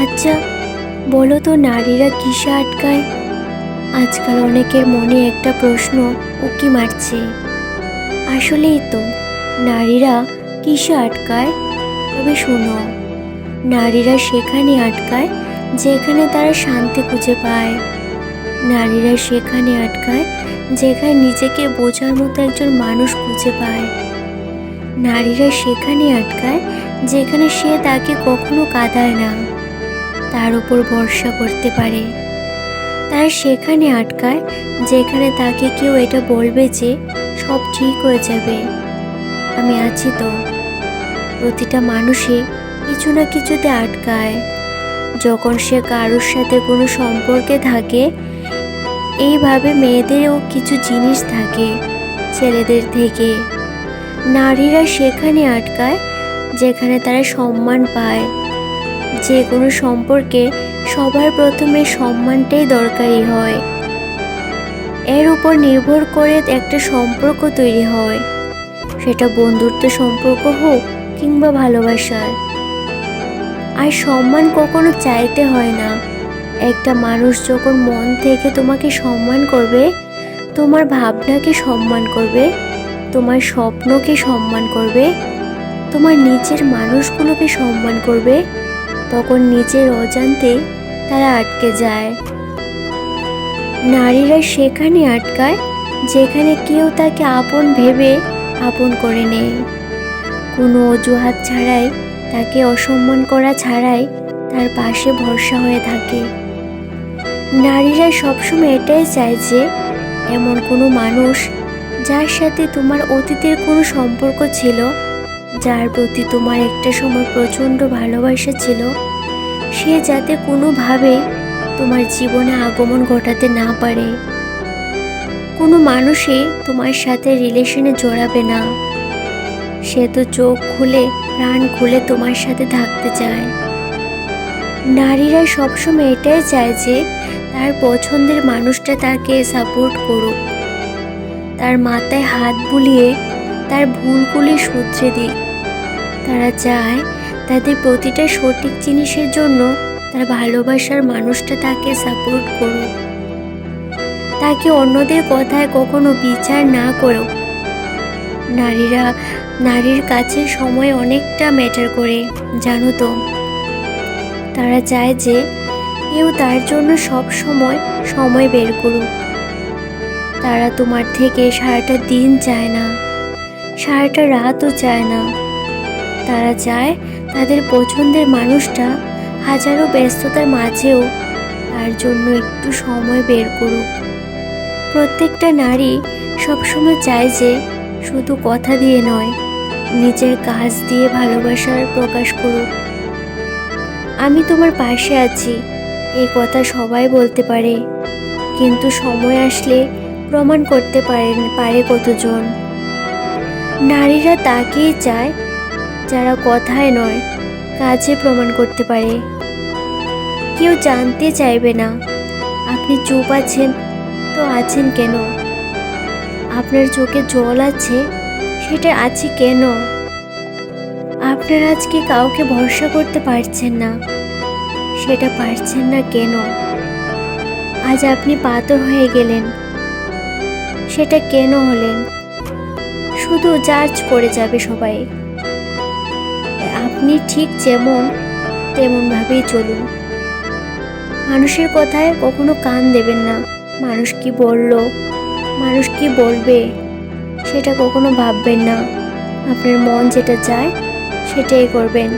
আচ্ছা বলো তো নারীরা কিসে আটকায়? আজকাল অনেকের মনে একটা প্রশ্ন উকি মারছে? আসলেই তো, নারীরা কিসে আটকায়? তবে শোনো, নারীরা সেখানে আটকায় যেখানে তারা শান্তি খুঁজে পায়। নারীরা সেখানে আটকায় যেখানে নিজেকে বোঝার মতো একজন মানুষ খুঁজে পায়। নারীরা সেখানে আটকায় যেখানে সে তাকে কখনো কাঁদায় না। তার উপর ভরসা করতে পারে। তারা সেখানে আটকায়, যেখানে তাকে কেউ এটা বলবে যে, সব ঠিক হয়ে যাবে। আমি আছি তো। প্রতিটা মানুষই কিছু না কিছুতে আটকায়। যখন সে কারোর সাথে কোনো সম্পর্কে থাকে, এইভাবে মেয়েদেরও কিছু জিনিস থাকে ছেলেদের থেকে। নারীরা সেখানে আটকায়, যেখানে তারা সম্মান পায়। যে কোনো সম্পর্কে সবার প্রথমে সম্মানটাই দরকারি হয়। এর উপর নির্ভর করে একটা সম্পর্ক তৈরি হয়। সেটা বন্ধুত্ব সম্পর্ক হোক কিংবা ভালোবাসার। আর সম্মান কখনো চাইতে হয় না। একটা মানুষ যখন মন থেকে তোমাকে সম্মান করবে, তোমার ভাবনাকে সম্মান করবে, তোমার স্বপ্নকে সম্মান করবে, তোমার নিচের মানুষগুলোকে সম্মান করবে তখন নিজের অজান্তে তারা আটকে যায়। নারীরা সেখানে আটকায়, যেখানে কেউ তাকে আপন ভেবে আপন করে নেয়। কোনো অজুহাত ছাড়াই, তাকে অসম্মান করা ছাড়াই তার পাশে ভরসা হয়ে থাকে। নারীরা সবসময় এটাই চায় যে, এমন কোনো মানুষ যার সাথে তোমার অতীতের কোনো সম্পর্ক ছিল যার প্রতি তোমার একটা সময় প্রচণ্ড ভালোবাসা ছিল, সে যাতে কোনোভাবে তোমার জীবনে আগমন ঘটাতে না পারে। কোনো মানুষই তোমার সাথে রিলেশনে জড়াবে না। সে তো চোখ খুলে, প্রাণ খুলে তোমার সাথে থাকতে চায়। নারীরা সবসময় এটাই চায় যে, তার পছন্দের মানুষটা তাকে সাপোর্ট করুক। তার মাথায় হাত বুলিয়ে তার ভুলগুলি শুধরে দিক তারা চায় তাদের প্রতিটা সঠিক জিনিসের জন্য তার ভালোবাসার মানুষটা তাকে সাপোর্ট করুক। তাকে অন্যদের কথায় কখনো বিচার না করুক। নারীরা, নারীর কাছে সময় অনেকটা ম্যাটার করে, জানো তো। তারা চায় যে কেউ তার জন্য সব সময় সময় বের করুক। তারা তোমার থেকে সারাটা দিন চায় না। সারাটা রাতও চায় না। তারা চায় তাদের পছন্দের মানুষটা হাজারো ব্যস্ততার মাঝেও তার জন্য একটু সময় বের করুক। প্রত্যেকটা নারী সবসময় চায় যে শুধু কথা দিয়ে নয়, নিজের কাজ দিয়ে ভালোবাসার প্রকাশ করুক। আমি তোমার পাশে আছি, এই কথা সবাই বলতে পারে, কিন্তু সময় আসলে প্রমাণ করতে পারেন, পারে কতজন। নারীরা তাকেই চায় যারা কথায় নয়, কাজে প্রমাণ করতে পারে। কেউ জানতে চাইবে না, আপনি চুপ আছেন তো আছেন কেন? আপনার চোখে জল আছে, সেটা আছে কেন? আপনার আজকে কাউকে ভরসা করতে পারছেন না, সেটা পারছেন না কেন? আজ আপনি পাথর হয়ে গেলেন, সেটা কেন হলেন? শুধু জাজ করে যাবে সবাই। আপনি ঠিক যেমন, তেমনভাবেই চলুন। মানুষের কথায় কখনো কান দেবেন না। মানুষ কি বলল? মানুষ কি বলবে? সেটা কখনো ভাববেন না। আপনার মন যেটা চায়, সেটাই করবেন।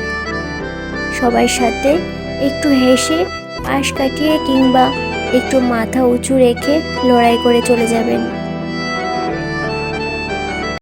সবার সাথে একটু হেসে পাশ কাটিয়ে কিংবা একটু মাথা উঁচু রেখে লড়াই করে চলে যাবেন।